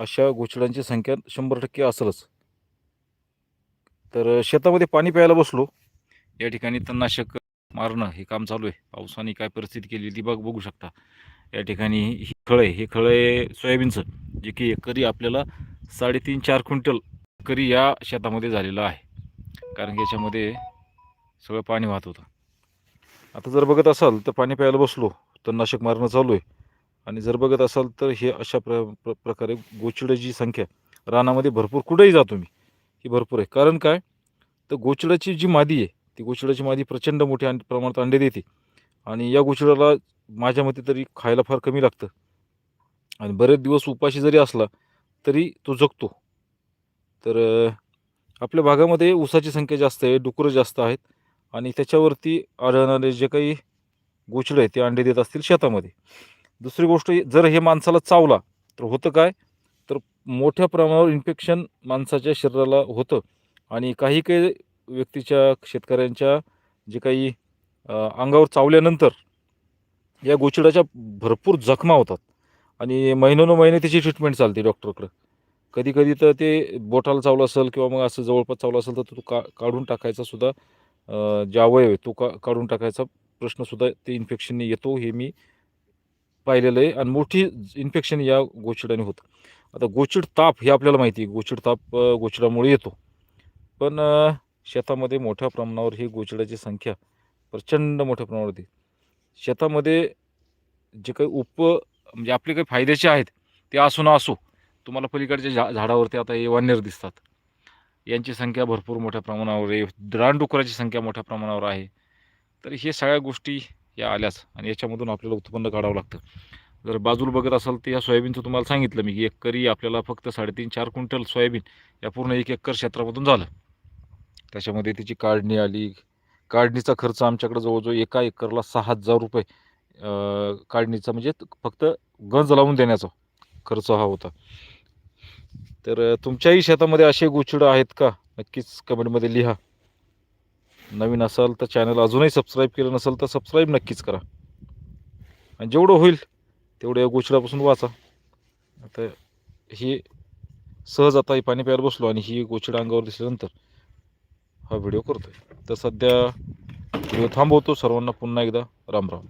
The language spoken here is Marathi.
अशा गोचिडांची संख्या शंभर टक्के असेलच. तर शेतामध्ये पाणी प्यायला बसलो. या ठिकाणी तणनाशक मारणं हे काम चालू आहे. पावसाने काय परिस्थिती केली ती बघ बघू शकता. या ठिकाणी ही खळ आहे. हे खळे आहे सोयाबीनचं जे की एकरी आपल्याला साडेतीन चार क्विंटल एकरी या शेतामध्ये झालेलं आहे. कारण की याच्यामध्ये सगळं पाणी वाहत होतं. आता जर बघत असाल तर पाणी प्यायला बसलो. तणनाशक मारणं चालू आहे. आणि जर बघत असाल तर हे अशा प्र प्र प्रकारे गोचिडाची संख्या रानामध्ये भरपूर कुठेही जातो मी ही भरपूर आहे. कारण काय? तर गोचिडाची जी मादी आहे ती गोचिडाची मादी प्रचंड मोठ्या प्रमाणात अंडे देते. आणि या गोचिडाला माझ्या मते तरी खायला फार कमी लागतं. आणि बरेच दिवस उपाशी जरी असला तरी तो जगतो. तर आपल्या भागामध्ये ऊसाची संख्या जास्त आहे डुकरं जास्त आहेत. आणि त्याच्यावरती आढळणारे जे काही गोचडं आहे ते अंडे देत असतील शेतामध्ये. दुसरी गोष्ट जर हे माणसाला चावला तर होतं काय? तर मोठ्या प्रमाणावर इन्फेक्शन माणसाच्या शरीराला होतं. आणि काही काही व्यक्तीच्या शेतकऱ्यांच्या जे काही अंगावर चावल्यानंतर या गोचिडाच्या भरपूर जखमा होतात. आणि महिनोन महिने त्याची ट्रीटमेंट चालते डॉक्टरकडं कधी कधी तर ते बोटाला चावलं असेल किंवा मग असं जवळपास चावलं असेल तर तो का काढून टाकायचा सुद्धा जे अवयव आहे तो का काढून टाकायचा प्रश्नसुद्धा ते इन्फेक्शनने येतो हे मी पाहिलेलं आहे. आणि मोठी इन्फेक्शन या गोचिडाने होतं. आता गोचिड ताप हे आपल्याला माहिती आहे. गोचिड ताप गोचिडामुळे येतो. पण शेतामध्ये मोठ्या प्रमाणावर ही गोचिडाची संख्या प्रचंड मोठ्या प्रमाणावर होती. शेतामध्ये जे काही उप म्हणजे आपले काही फायद्याचे आहेत ते असो ना असो तुम्हाला पलीकडच्या झा झाडावरती आता हे वानेर दिसतात. यांची संख्या भरपूर मोठ्या प्रमाणावर आहे. रानडुकराची संख्या मोठ्या प्रमाणावर आहे. तर हे सगळ्या गोष्टी या आल्याच आणि याच्यामधून आपल्याला उत्पन्न काढावं लागतं. जर बाजूला बघत असाल तर या सोयाबीनचं तुम्हाला सांगितलं मी की एकरी आपल्याला फक्त साडेतीन चार क्विंटल सोयाबीन या पूर्ण एक एकर क्षेत्रामधून झालं. त्याच्यामध्ये तिची काढणी आली. काढणीचा खर्च आमच्याकडे जवळजवळ एका एकरला सहा हजार रुपये काढणीचा म्हणजे फक्त गंज लावून देण्याचा खर्च हा होता. तर तुमच्याही शेतामध्ये असे गोचिडं आहेत का? नक्कीच कमेंटमध्ये लिहा. नवीन असाल तर चॅनल अजूनही सबस्क्राईब केलं नसेल तर सबस्क्राईब नक्कीच करा. आणि जेवढं होईल तेवढं या गोचिडापासून वाचा. आता ही सहज आता ही पाणी प्यायला बसलो आणि ही गोचिडा अंगावर दिसल्यानंतर हा व्हिडिओ करतो आहे तर सध्या व्हिडिओ थांबवतो. सर्वांना पुन्हा एकदा राम राम